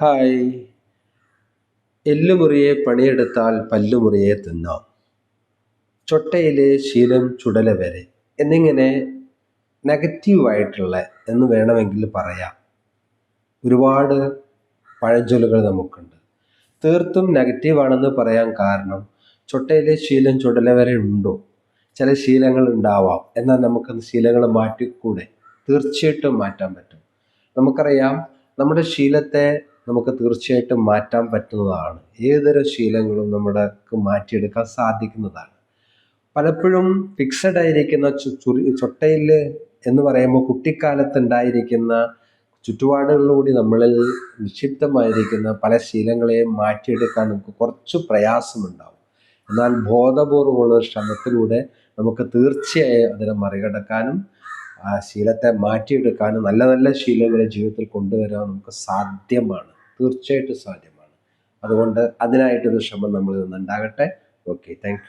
Hi. എല്ലുമുറിയെ പണിയെടുത്താൽ പല്ലുമുറിയെ തിന്നാം. ചൊട്ടയിലെ ശീലം ചുടല വരെ. എന്നിങ്ങനെ നെഗറ്റീവായിട്ടുള്ള എന്ന് വേണമെങ്കിൽ പറയാം. ഒരുപാട് പഴഞ്ചൊല്ലുകൾ നമുക്കുണ്ട്. തീർത്തും നെഗറ്റീവാണെന്ന് പറയാൻ കാരണം ചൊട്ടയിലെ ശീലം ചുടല വരെ ഉണ്ടോ? ചില ശീലങ്ങൾ ഉണ്ടാവാം. എന്നാൽ നമുക്ക് ശീലങ്ങൾ മാറ്റിക്കൂടെ? തീർച്ചയായിട്ടും മാറ്റാൻ പറ്റും. നമുക്കറിയാം നമ്മുടെ ശീലത്തെ നമുക്ക് തീർച്ചയായിട്ടും മാറ്റാൻ പറ്റുന്നതാണ്. ഏതൊരു ശീലങ്ങളും നമ്മുടെ മാറ്റിയെടുക്കാൻ സാധിക്കുന്നതാണ്. പലപ്പോഴും ഫിക്സഡ് ആയിരിക്കുന്ന ചൊട്ടയിൽ എന്ന് പറയുമ്പോൾ കുട്ടിക്കാലത്ത് ഉണ്ടായിരിക്കുന്ന ചുറ്റുപാടുകളിലൂടെ നമ്മളിൽ നിക്ഷിപ്തമായിരിക്കുന്ന പല ശീലങ്ങളെയും മാറ്റിയെടുക്കാൻ നമുക്ക് കുറച്ച് പ്രയാസമുണ്ടാവും. എന്നാൽ ബോധപൂർവമുള്ള ശ്രമത്തിലൂടെ നമുക്ക് തീർച്ചയായും അതിനെ മറികടക്കാനും ആ ശീലത്തെ മാറ്റിയെടുക്കാനും നല്ല നല്ല ശീലങ്ങളെ ജീവിതത്തിൽ കൊണ്ടുവരാൻ നമുക്ക് സാധ്യമാണ്. തീർച്ചയായിട്ടും സാധ്യമാണ്. അതുകൊണ്ട് അതിനായിട്ടൊരു ശ്രമം നമ്മളിൽ നിന്നുണ്ടാകട്ടെ. Okay thank